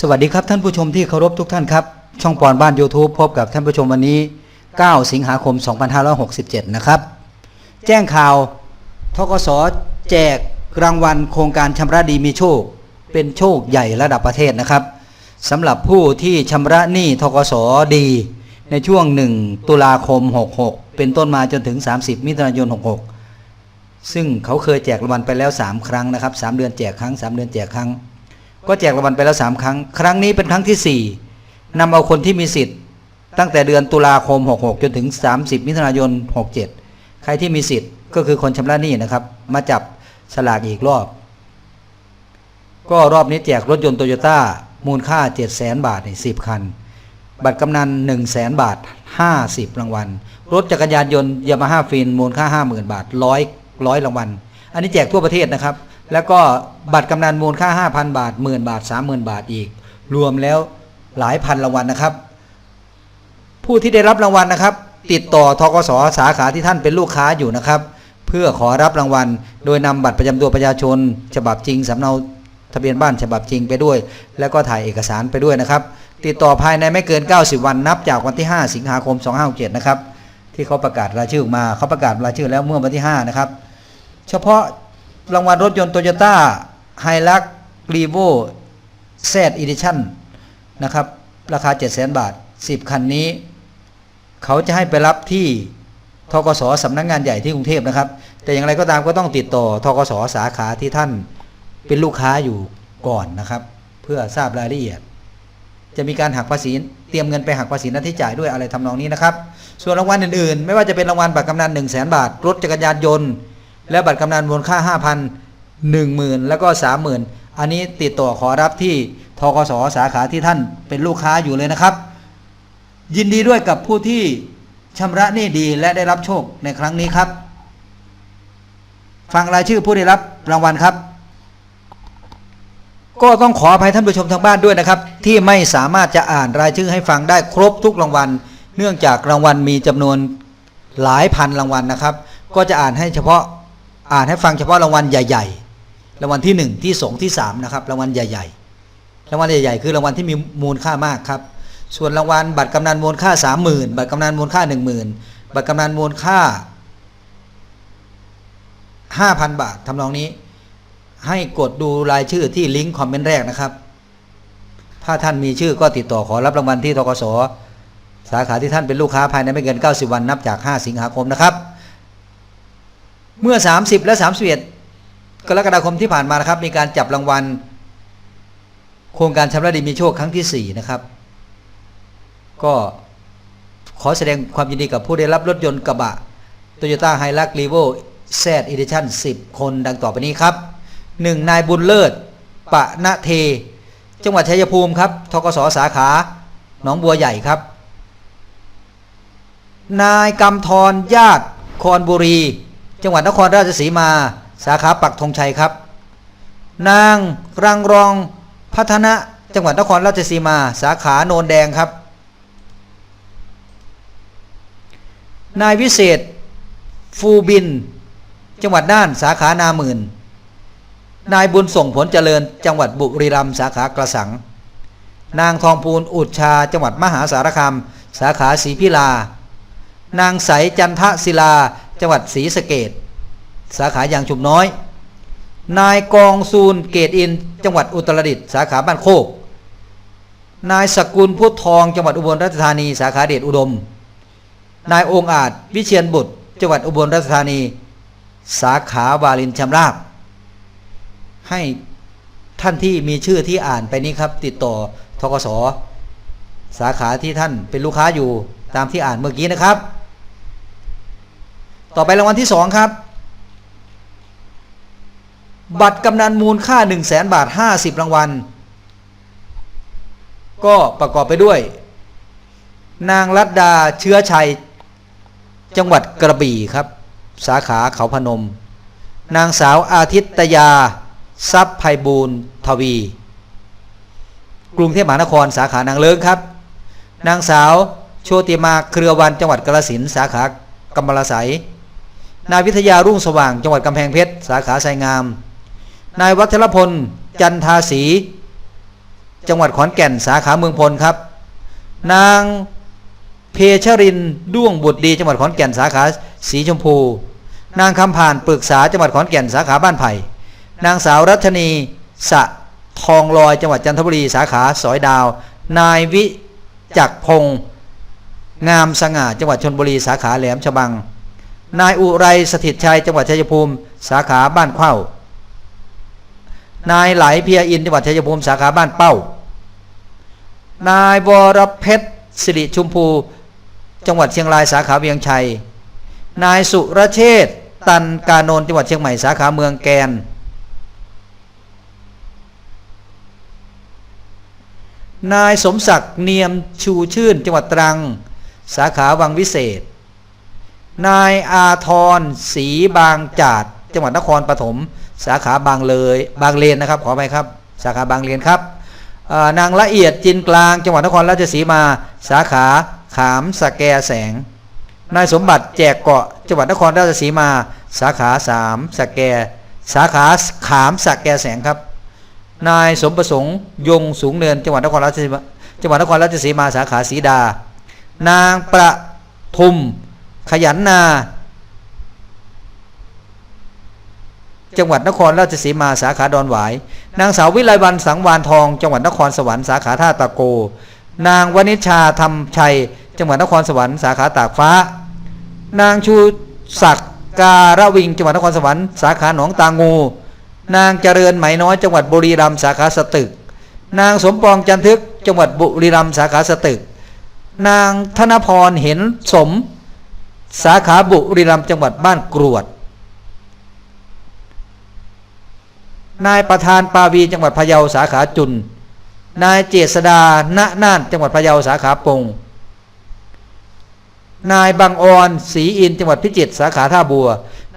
สวัสดีครับท่านผู้ชมที่เคารพทุกท่านครับ ช่องปอนบ้าน YouTube พบกับท่านผู้ชมวันนี้ 9 สิงหาคม 2567 นะครับ แจ้งข่าวทกสแจกรางวัลโครงการชำระดีมีโชค เป็นโชคใหญ่ระดับประเทศนะครับสำหรับผู้ที่ชำระหนี้ทกสดี ในช่วง 1 ตุลาคม 66 เป็นต้นมาจนถึง 30 มิถุนายน 66 ซึ่งเขาเคยแจกรางวัลไปแล้ว 3 ครั้งนะครับ 3 เดือนแจกครั้ง 3 เดือนแจกครั้ง ก็แจกรางวัลไปแล้ว3ครั้ง ครั้งนี้เป็นครั้งที่สี่นำเอาคนที่มีสิทธิ์ ตั้งแต่เดือนตุลาคม 66 จนถึง 30 มิถุนายน 67 ใครที่มีสิทธิ์ก็คือคนชำระหนี้นะครับ มาจับสลากอีกรอบ ก็รอบนี้แจกรถยนต์โตโยต้ามูลค่า 7 0 0 0 0 0 บาทใน10 คัน บัตรกำนัน 1 0 0 0 0 0 บาท 50 รางวัล รถจักรยานยนต์ยามาฮ่าฟินมูลค่า 50,000 บาท 100 100 รางวัล อันนี้แจกทั่วประเทศนะครับ แล้วก็บัตรกำนันมูลค่า 5,000 บาท10,000บาท 30,000 บาทอีก รวมแล้วหลายพันรางวัลนะครับ ผู้ที่ได้รับรางวัลนะครับ ติดต่อทกสสาขาที่ท่านเป็นลูกค้าอยู่นะครับ เพื่อขอรับรางวัล โดยนำบัตรประจำตัวประชาชน ฉบับจริงสำเนาทะเบียนบ้านฉบับจริงไปด้วย แล้วก็ถ่ายเอกสารไปด้วยนะครับ ติดต่อภายในไม่เกิน 90 วันนับจากวันที่ 5 สิงหาคม 2567นะครับ ที่เขาประกาศรายชื่อออกมาเขาประกาศรายชื่อแล้วเมื่อวันที่ 5 นะครับ เฉพาะ รางวัลรถยนต์โตโยต้าไฮลักรีโวแซดอีดิชั่นนะครับ ราคา 7 0 0 0 0 0 บาท 10 คันนี้ เขาจะให้ไปรับที่ทกสสำนักงานใหญ่ที่กรุงเทพนะครับ แต่อย่างไรก็ตามก็ต้องติดต่อทกสสาขาที่ท่านเป็นลูกค้าอยู่ก่อนนะครับ เพื่อทราบรายละเอียด จะมีการหักภาษีเตรียมเงินไปหักภาษีน้าที่จ่ายด้วยอะไรทำนองนี้นะครับ ส่วนรางวัลอื่นๆ ไม่ว่าจะเป็นรางวัลบัตรกำนัน1 0 0 0 0แบาท รถจักรยานยนต์ และบัตรกำนันมูลค่า 5,000 10,000 แล้วก็ 30,000 อันนี้ติดต่อขอรับที่ทกสสาขาที่ท่านเป็นลูกค้าอยู่เลยนะครับ ยินดีด้วยกับผู้ที่ชำระหนี้ดีและได้รับโชคในครั้งนี้ครับ ฟังรายชื่อผู้ได้รับรางวัลครับ ก็ต้องขออภัยท่านผู้ชมทางบ้านด้วยนะครับ ที่ไม่สามารถจะอ่านรายชื่อให้ฟังได้ครบทุกรางวัล เนื่องจากรางวัลมีจำนวนหลายพันรางวัลนะครับ ก็จะอ่านให้เฉพาะ อ่านให้ฟังเฉพาะรางวัลใหญ่ๆ รางวัลที่หนึ่งที่สองที่สามนะครับรางวัลใหญ่ๆ รางวัลใหญ่ๆ คือรางวัลที่มีมูลค่ามากครับ ส่วนรางวัลบัตรกำนันมูลค่า 30,000 บัตรกำนันมูลค่า 10,000 บัตรกำนันมูลค่า 5,000 บาททำนองนี้ ให้กดดูรายชื่อที่ลิงก์คอมเมนต์แรกนะครับ ถ้าท่านมีชื่อก็ติดต่อขอรับรางวัลที่ทกสสาขาที่ท่านเป็นลูกค้าภายในไม่เกิน 90 วันนับจาก 5 สิงหาคมนะครับ เมื่อ 30 และ 31 กรกฎาคมที่ผ่านมานะครับ มีการจับรางวัล โครงการชำระดีมีโชคครั้งที่ 4 นะครับ ก็ขอแสดงความยินดีกับผู้ได้รับรถยนต์กระบะ Toyota h i l u x r e v o Z Edition 10 คนดังต่อไปนี้ครับ 1. นายบุญเลิศ ปะนะเท จังหวัดชัยภูมิครับทกสสาขาหนองบัวใหญ่ครับ นายกำธรญาติคอนบุรี จังหวัดนครราชสีมา สาขาปักธงชัยครับ นางรังรองพัฒนะจังหวัดนครราชสีมา สาขาโนนแดงครับ นายวิเศษ ฟูบิน จังหวัดน่านสาขานาหมื่น นายบุญส่งผลเจริญ จังหวัดบุรีรัมย์สาขากระสัง นางทองพูนอุดชา จังหวัดมหาสารคาม สาขาศรีพิลา นางใสจันทศิลา จังหวัดศรีสะเกดสาขายางชุมน้อย นายกองซูลเกตอิน จังหวัดอุตรดิตถ์สาขาบ้านโคก นายสกุลพุทธทอง จังหวัดอุบลราชธานี สาขาเดชอุดม นายองอาจวิเชียนบุตร จังหวัดอุบลราชธานี สาขาวาลินชำราบ ให้ท่านที่มีชื่อที่อ่านไปนี้ครับ ติดต่อทกสสาขาที่ท่านเป็นลูกค้าอยู่ตามที่อ่านเมื่อกี้นะครับ ต่อไปรางวัลที่สองครับ บัตรกำนันมูลค่า 1 0 0 0 0แบาท 50 รางวัล ก็ประกอบไปด้วย นางรัตดาเชื้อชัย จังหวัดกระบี่ครับ สาขาเขาพนม นางสาวอาทิตยา ทรัพย์ไพบูลย์ทวี กรุงเทพมหานครสาขานางเลิงครับ นางสาวโชติมาเครือวันจังหวัดกาฬสินสาขากำมะลาไสย นายวิทยารุ่งสว่างจังหวัดกำแพงเพชรสาขาไซงาม นายวัชรพล จันทาศรีจังหวัดขอนแก่นสาขาเมืองพลครับ นางเพชรินด้วงบุตรดี จังหวัดขอนแก่นสาขาสีชมพู นางคำผ่านปรึกษาจังหวัดขอนแก่นสาขาบ้านไผ่ นางสาวรัชนีสะทองลอยจังหวัดจันทบุรีสาขาสอยดาว นายวิจักพงษ์งามสง่าจังหวัดชนบุรีสาขาแหลมฉบัง นายอุไรสถิตชัยจังหวัดชัยภูมิ สาขาบ้านเข้านายไหลเพียอินจังหวัดชัยภูมิสาขาบ้านเป้า นายวรเพชรสิริชุมพู จังหวัดเชียงรายสาขาเวียงชัย นายสุรเชษฐ์ตันกานนท์จังหวัดเชียงใหม่สาขาเมืองแกน นายสมศักดิ์เนียมชูชื่นจังหวัดตรัง สาขาวังวิเศษ นายอาทรศรีบางจาดจังหวัดนครปฐมสาขาบางเลยบางเลนนะครับขอไปครับ สาขาบางเลนครับนางละเอียดจินกลางจังหวัดนครราชสีมา สาขาขามสแกแสง นายสมบัติแจกเกาะจังหวัดนครราชสีมา สาขาสามสแก สาขาขามสแกแสงครับ นายสมประสงค์ยงสูงเนินจังหวัดนครราชสีมาจังหวัดนครราชสีมาสาขาสีดา นางประทุม ขยันนา จังหวัดนครราชสีมาสาขาดอนหวาย นางสาววิไลวันสังวานทอง จังหวัดนครสวรรค์สาขาท่าตะโก นางวณิชาธรรมชัย จังหวัดนครสวรรค์สาขาตากฟ้า นางชูศักดิ์การะวิง จังหวัดนครสวรรค์สาขาหนองตางู นางเจริญไหมน้อย จังหวัดบุรีรัมย์สาขาสตึก นางสมปองจันทึก จังหวัดบุรีรัมย์สาขาสตึก นางธนพรเห็นสม สาขาบุรีรัมย์จังหวัดบ้านกรวด นายประธานปาวีจังหวัดพะเยาสาขาจุน นายเจษดาณน่านจังหวัดพะเยาสาขาปง นายบางออนศรีอินจังหวัดพิจิตรสาขาท่าบัว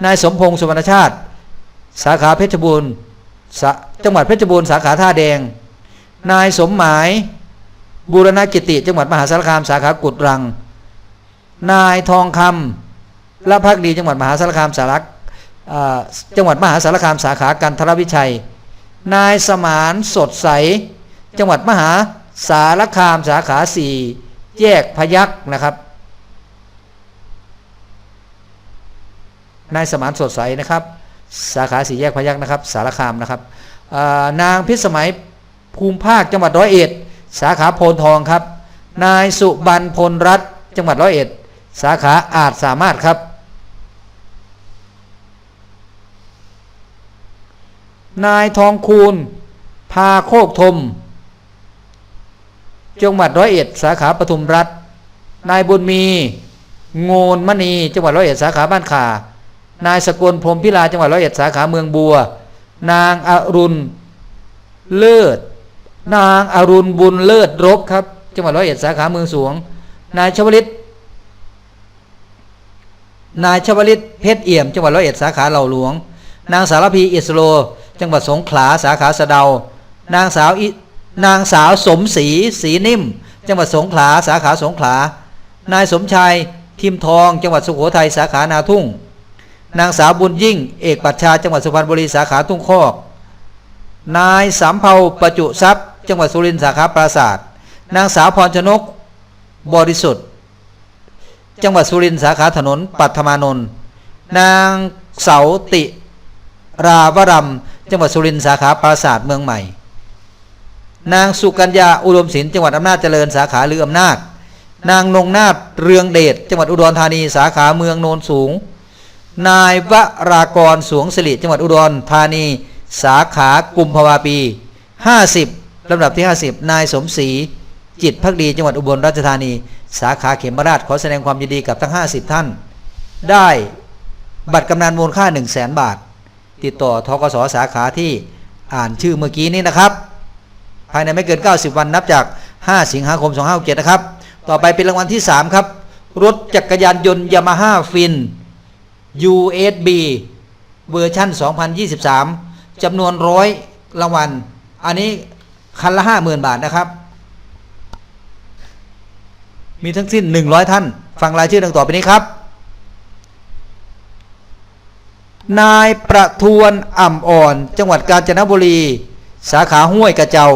นายสมพงษ์สุวรรณชาติ สาขาเพชรบูรณ์จังหวัดเพชรบูรณ์สาขาท่าแดง นายสมหมายบูรณกิติจังหวัดมหาสารคามสาขากุดรัง นายทองคำละพักดีจังหวัดมหาสารคามสารักจังหวัดมหาสารคามสาขากันทรวิชัย นายสมานสดใส จังหวัดมหาสารคามสาขาสี่แยกพยักนะครับ นายสมานสดใสนะครับ สาขาสี่แยกพยักนะครับ สารคามนะครับนางพิสมัยภูมิภาคจังหวัดร้อยเอ็ด สาขาโพนทองครับ นายสุบรรพลรัตน์จังหวัดร้อยเอ็ด สาขาอาจสามารถครับ นายทองคูณ พาโคกธมจังหวัดร้อยเอ็ดสาขาปทุมรัฐ นายบุญมี โงนมณีจังหวัดร้อยเอ็ดสาขาบ้านขานายสกลพรมพิลาจังหวัดร้อยเอ็ดสาขาเมืองบัว นางอรุณเลิศ นางอรุณบุญเลิศรบครับ จังหวัดร้อยเอ็ดสาขาเมืองสวง นายชวลิต นายชวลิตเพชรเอี่ยม จังหวัดร้อยเอ็ดสาขาเหล่าหลวง นางสารพีอิสโล จังหวัดสงขลาสาขาสะเดา นางสาวนางสาวสมศรีศรีนิ่ม จังหวัดสงขลาสาขาสงขลา นายสมชายทิมทอง จังหวัดสุโขทัยสาขานาทุ่ง นางสาวบุญยิ่ง เอกปัชชา จังหวัดสุพรรณบุรีสาขาทุ่งคอก นายสามเภาประจุทรัพย์ จังหวัดสุรินทร์สาขาปราศาสตร์นางสาวพรชนก บริสุทธิ์ จังหวัดสุรินทร์สาขาถนนปัทมานนท์นางเสาติ ราวรัมจังหวัดสุรินทร์สาขาปราศาสตร์เมืองใหม่ นางสุกัญญาอุดมศิลป์จังหวัดอำนาจเจริญสาขาลืออำนาจ นางนงนาถเรืองเดชจังหวัดอุดรธานีสาขาเมืองโนนสูง นายวรากรสวงสิริจังหวัดอุดรธานี สาขากุมภาวาปี 50ลำดับที่ 50 นายสมศรีจิตพักดีจังหวัดอุบลราชธานี สาขาเขมราชขอแสดงความยินดีกับทั้ง 50 ท่าน ได้บัตรกำนันมูลค่า 1 0 0 0 0แบาท ติดต่อทกสสาขาที่อ่านชื่อเมื่อกี้นี้นะครับ ภายในไม่เกิน 90 วันนับจาก 5 สิงหาคม 2567นะครับ ต่อไปเป็นรางวัลที่ 3 ครับ รถจักรยานยนต์ยามาฮ่าฟิน USB เวอร์ชั่น 2023จำนวนร้อยรางวัล อันนี้คันละ 50,000 บาทนะครับ มีทั้งสิ้น 100 ท่าน ฟังรายชื่อดังต่อไปนี้ครับ นายประทวนอ่ำอ่อน จังหวัดกาญจนบุรี สาขาห้วยกระเจ้า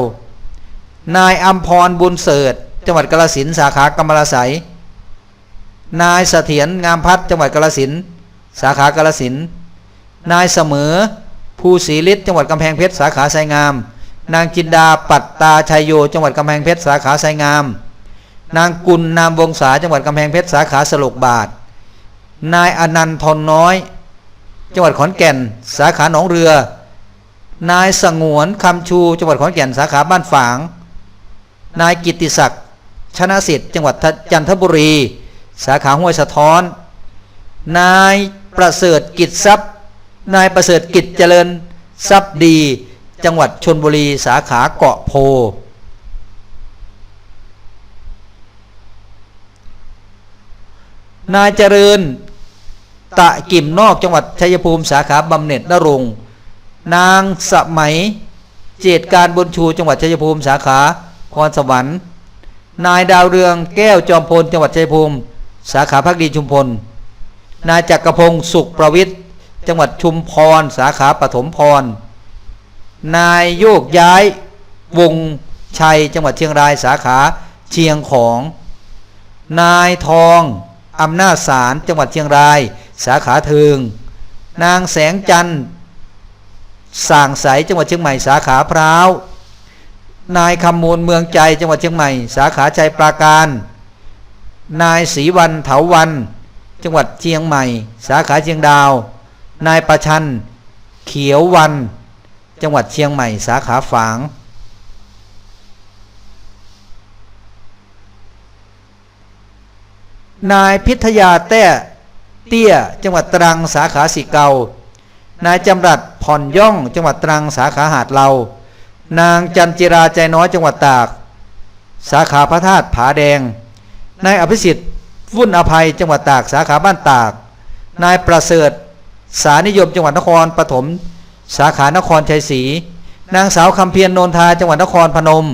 นายอัมพรบุญเสิร์ชจังหวัดกาฬสินสาขากำมะลาไสยนายเสถียรงามพัฒน์จังหวัดกาฬสินสาขากาฬสินนายเสมอ ภูศรีฤทธิ์จังหวัดกำแพงเพชรสาขาไซงาม นางจินดาปัตตาชัยโย จังหวัดกำแพงเพชรสาขาไซงาม นางกุลนามวงศาจังหวัดกำแพงเพชรสาขาสลกบาท นายอนันต์ทนน้อย จังหวัดขอนแก่น สาขาหนองเรือ นายสงวนคำชู จังหวัดขอนแก่นสาขาบ้านฝาง นายกิตติศักดิ์ชนะสิทธิ์จังหวัดจันทบุรี สาขาห้วยสะท้อน นายประเสริฐกิจทรัพย์ นายประเสริฐกิจเจริญทรัพย์ดี จังหวัดชนบุรี สาขาเกาะโพ นายเจริญ ตะกิ่มนอกจังหวัดชัยภูมิสาขาบำเหน็จนรงนางสมัย เจตการบุญชูจังหวัดชัยภูมิสาขาคอนสวรรค์ นายดาวเรืองแก้วจอมพลจังหวัดชัยภูมิสาขาพักดีชุมพล นายจักรพงศ์สุขประวิทย์จังหวัดชุมพร สาขาปฐมพร นายโยกย้ายวงชัยจังหวัดเชียงรายสาขาเชียงของ นายทอง อำนาจสารจังหวัดเชียงราย สาขาเทิง นางแสงจันทร์ส่างใสจังหวัดเชียงใหม่สาขาพร้าวนายคำมูลเมืองใจจังหวัดเชียงใหม่ สาขาชัยปราการ นายศรีวันเถาวัน จังหวัดเชียงใหม่ สาขาเชียงดาว นายประชัน เขียววัน จังหวัดเชียงใหม่ สาขาฝาง นายพิทยาแต้เตี้ย จังหวัดตรังสาขาสิเกา นายจำรัดผ่อนย่อง จังหวัดตรังสาขาหาดเรา นางจันจิราใจน้อยจังหวัดตาก สาขาพระธาตุผาแดง นายอภิสิทธิ์วุ่นอภัยจังหวัดตากสาขาบ้านตาก นายประเสริฐสานิยมจังหวัดนครปฐมสาขานครชัยศรีนางสาวคำเพียรโนนทาจังหวัดนครพนม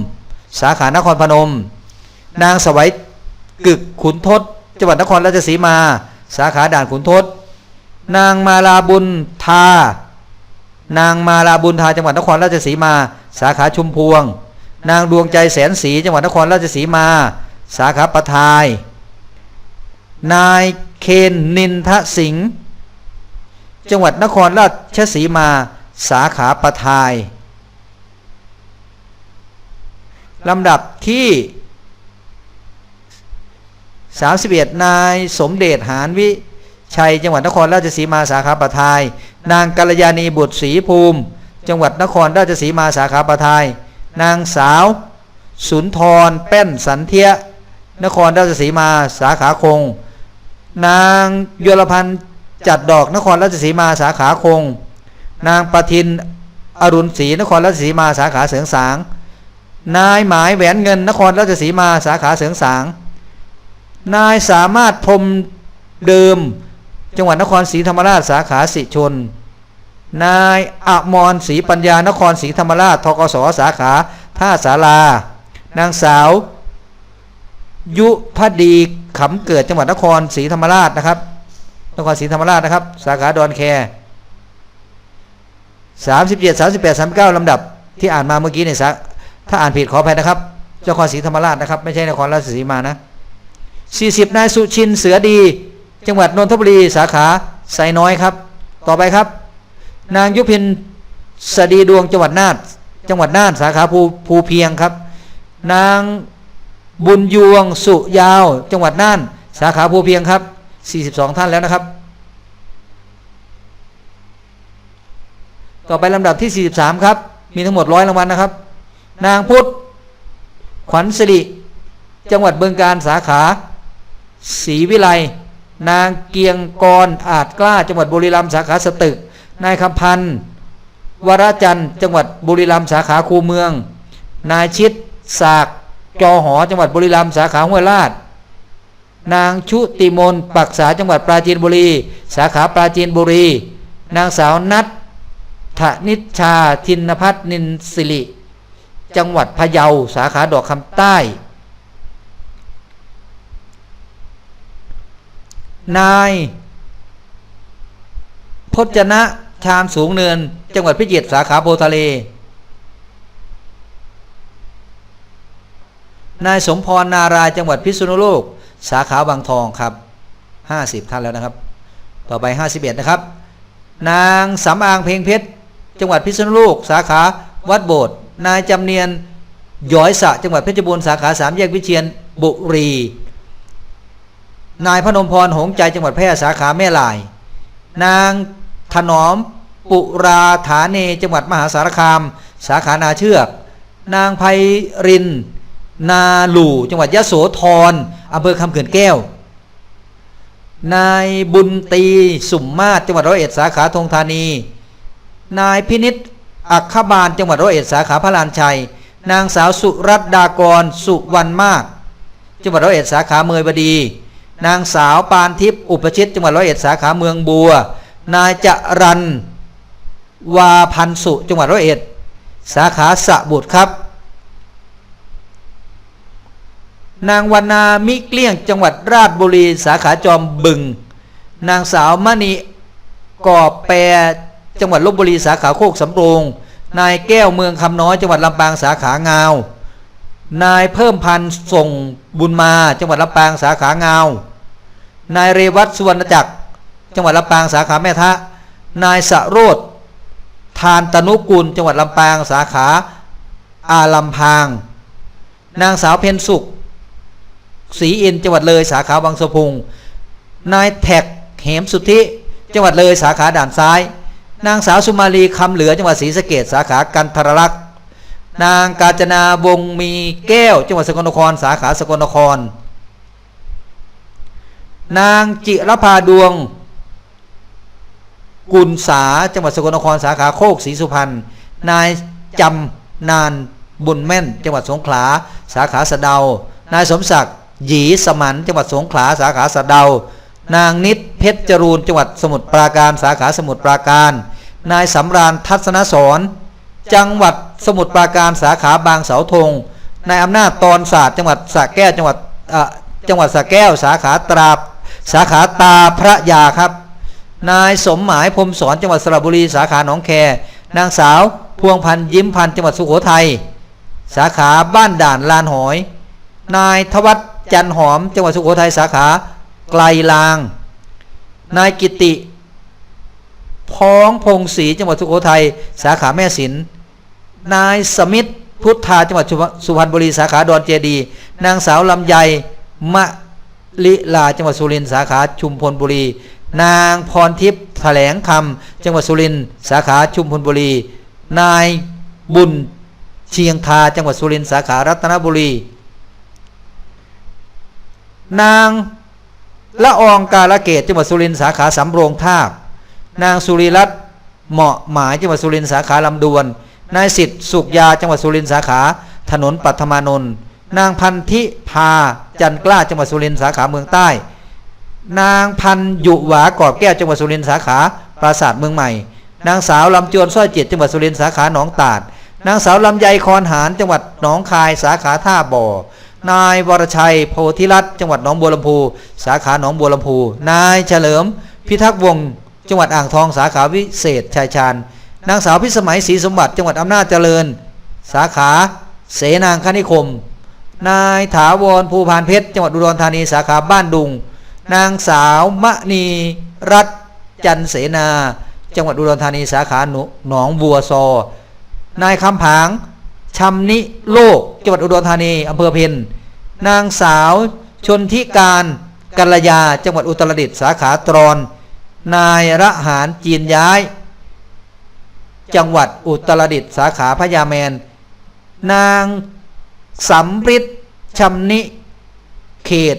สาขานครพนม นางสวัยกึกขุนทศ จังหวัดนครราชสีมา สาขาด่านขุนทศนางมาลาบุญทานางมาลาบุญทาจังหวัดนครราชสีมา สาขาชุมพวง นางดวงใจแสนสีจังหวัดนครราชสีมา สาขาประทาย นายเคนนินทสิงห์จังหวัดนครราชสีมา สาขาประทายลำดับที่ 31 นาย สมเด็จหานวิชัยจังหวัดนครราชสีมาสาขาปทาย นางกัลยาณีบุตรศรีภูมิ จังหวัดนครราชสีมาสาขาปทาย นางสาว สุนทรแป้นสันเทียนครราชสีมาสาขาคง นางยลพันธ์จัดดอกนครราชสีมาสาขาคง นางประทินอรุณศรีนครราชสีมาสาขาเสริงสาง นายหมายแหวนเงินนครราชสีมาสาขาเสริงสาง นายสามารถพรมเดิม จังหวัดนครศรีธรรมราชสาขาสิชน นายอมรศรีปัญญานครศรีธรรมราชทกศสาขาท่าสารานางสาว ยุพดีขำเกิดจังหวัดนครศรีธรรมราชนะครับ นครศรีธรรมราชนะครับ สาขาดอนแคสามสิบเจ็ดสามสิบแปดสามเก้าลำดับที่อ่านมาเมื่อกี้เนี่ยถ้าอ่านผิดขออภัยนะครับนครศรีธรรมราชนะครับ ไม่ใช่นครราชสีมานะ สี่สิบนายสุชินเสือดี จังหวัดนนทบุรีสาขาไซน้อยครับ ต่อไปครับ นางยุพินสดีดวงจังหวัดน่านจังหวัดน่านสาขาภูภูเพียงครับ นางบุญยวงสุยาว จังหวัดน่าน สาขาภูเพียงครับ 42 ท่านแล้วนะครับ ต่อไปลำดับที่ 43 ครับ มีทั้งหมดร้อยรางวัลนะครับ นางพุทธขวัญสิริจังหวัดเบืองการสาขา ศรีวิไลนางเกียงกรอาจกล้าจังหวัดบุรีรัมย์สาขาสตึก นายคำพันธ์วรจันทร์จังหวัดบุรีรัมย์สาขาคูเมือง นายชิดสากจอหอจังหวัดบุรีรัมย์สาขาห้วยลาด นางชุติมนปักษาจังหวัดปราจีนบุรี สาขาปราจีนบุรี นางสาวนัทธนิชชาทินพัฒนินสิริ จังหวัดพะเยาสาขาดอกคำใต้ นายพจนะชาญสูงเนิน จังหวัดพิจิตรสาขาโพทะเล นายสมพรนารายจังหวัดพิษณุโลก สาขาบางทองครับ 50 ท่านแล้วนะครับ ต่อไป 51 นะครับ นางสำอางเพลงเพชรจังหวัดพิษณุโลก สาขาวัดโบสถ์นายจำเนียนหยอยสะจังหวัดเพชรบูรณ์สาขาสามแยกวิเชียนบุรี นายพนมพรหงใจจังหวัดแพร่สาขาแม่ลาย นางถนอมปุราฐาเนจังหวัดมหาสารคาม สาขานาเชือก นางไพริน นาหลู่จังหวัดยะโสธรอำเภอคำเขื่อนแก้ว นายบุญตีสุมมาศจังหวัดร้อยเอ็ดสาขาธงธานี นายพินิษอัคคบาลจังหวัดร้อยเอ็ดสาขาพระลานชัย นางสาวสุรัตดากรสุวรรณมาก จังหวัดร้อยเอ็ดสาขาเมยบดี นางสาวปานทิพย์อุปชิตจังหวัดร้อยเอ็ดสาขาเมืองบัว นายจรันวาพันสุจังหวัดร้อยเอ็ดสาขาสะบุตรครับ นางวรรณามิเกลี้ยงจังหวัดราชบุรี สาขาจอมบึง นางสาวมณีกอบแปรจังหวัดลบบุรีสาขาโคกสำโรงนายแก้วเมืองคำน้อยจังหวัดลำปางสาขางาว นายเพิ่มพันธ์ส่งบุญมาจังหวัดลำปางสาขางาว นายเรวัตสุวรรณจักร จังหวัดลำปางสาขาแม่ทะ นายสะโรธทานตนุกุลจังหวัดลำปางสาขา อาลำพาง นางสาวเพนสุขศรีอินจังหวัดเลยสาขาวังสะพุง นายแท็กเหมสุทธิ จังหวัดเลยสาขาด่านซ้าย นางสาวสุมาลีคำเหลือจังหวัดศรีสะเกดสาขากันทรลักษณ์นางกาญจนาวงมีแก้ว จังหวัดสกลนคร สาขาสกลนคร นางจิรภาดวง กุลสาจังหวัดสกลนครสาขาโคกศรีสุพรรณนายจำนานบุญแม่น จังหวัดสงขลาสาขาสะเดานายสมศักดิ์หยีสมันจังหวัดสงขลาสาขาสะเดานางนิดเพชรจรูนจังหวัดสมุทรปราการสาขาสมุทรปราการ นายสำราญทัศนสอนจังหวัดสมุทรปราการสาขาบางเสาธงนายอำนาจตอนศาสตร์จังหวัดสระแก้วจังหวัดจังหวัดสระแก้วสาขาตราบ สาขาตาพระยาครับ นายสมหมายพรมสอนจังหวัดสระบุรี สาขาหนองแคนางสาวพวงพันยิ้มพันจังหวัดสุโขทัยสาขาบ้านด่านลานหอย นายทวัฒจันหอม จังหวัดสุโขทัยสาขาไกลลาง นายกิติพ้องพงศรีจังหวัดสุโขทัยสาขาแม่สินนายสมิทธพุทธาจังหวัดสุพรรณบุรีสาขาดอนเจดี นางสาวลำไยมะ ลิลาจังหวัดสุรินทร์สาขาชุมพลบุรี นางพรทิพย์แถลงคำจังหวัดสุรินทร์สาขาชุมพลบุรี นายบุญเชียงคาจังหวัดสุรินทร์สาขารัตนบุรี นางละอองกาลเกตจังหวัดสุรินทร์สาขาสำโรงทาบนางสุริรัตน์เหมาะหมายจังหวัดสุรินทร์สาขาลำดวน นายสิทธิ์สุขยาจังหวัดสุรินทร์สาขา ถนนปัทมานนท์ นางพันธิพาจันกล้าจังหวัดสุรินทร์สาขาเมืองใต้ นางพันยุหวากอบแก้วจังหวัดสุรินทร์สาขาปราสาทเมืองใหม่ นางสาวลำจวนสร้อยจิตจังหวัดสุรินทร์สาขาหนองตาด นางสาวลำไยคอนหารจังหวัดหนองคายสาขาท่าบ่อ นายวรชัยโพธิรัตน์จังหวัดหนองบัวลำพู สาขาหนองบัวลำพู นายเฉลิม พิทักษ์วงศ์จังหวัดอ่างทองสาขาวิเศษชายชาญ นางสาวพิสมัยศรีสมบัติจังหวัดอำนาจเจริญ สาขา เสนางคณิคม นายถาวรภูพานเพชรจังหวัดอุดรธานีสาขาบ้านดุง นางสาวมณีรัตน์จันเสนา จังหวัดอุดรธานีสาขาหนองบัวซอ นายคำผางชำนิโลก จังหวัดอุดรธานีอำเภอเพนนางสาวชนทิการกัลยา จังหวัดอุตรดิตถ์สาขาตรอน นายระหารจีนย้าย จังหวัดอุตรดิตถ์สาขาพญาแมน นาง สำริดชำนิ เขต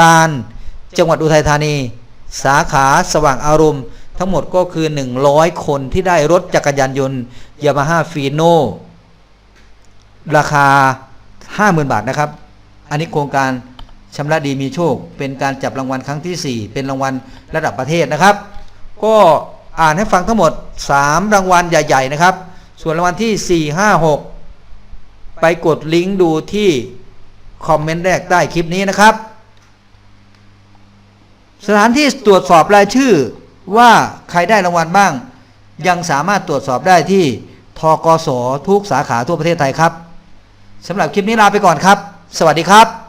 การ จังหวัดอุทัยธานี สาขาสว่างอารมณ์ ทั้งหมดก็คือ 100 คนที่ได้รถจักรยานยนต์ยามาฮ่าฟีโนราคา 50,000 บาทนะครับ อันนี้โครงการชำระดีมีโชค เป็นการจับรางวัลครั้งที่ 4 เป็นรางวัลระดับประเทศนะครับ ก็อ่านให้ฟังทั้งหมด 3 รางวัลใหญ่ ๆ นะครับ ส่วนรางวัลที่ 4 5 6 ไปกดลิงก์ดูที่คอมเมนต์แรกใต้คลิปนี้นะครับ สถานที่ตรวจสอบรายชื่อว่าใครได้รางวัลบ้าง ยังสามารถตรวจสอบได้ที่ทกสทุกสาขาทั่วประเทศไทยครับสำหรับคลิปนี้ลาไปก่อนครับ สวัสดีครับ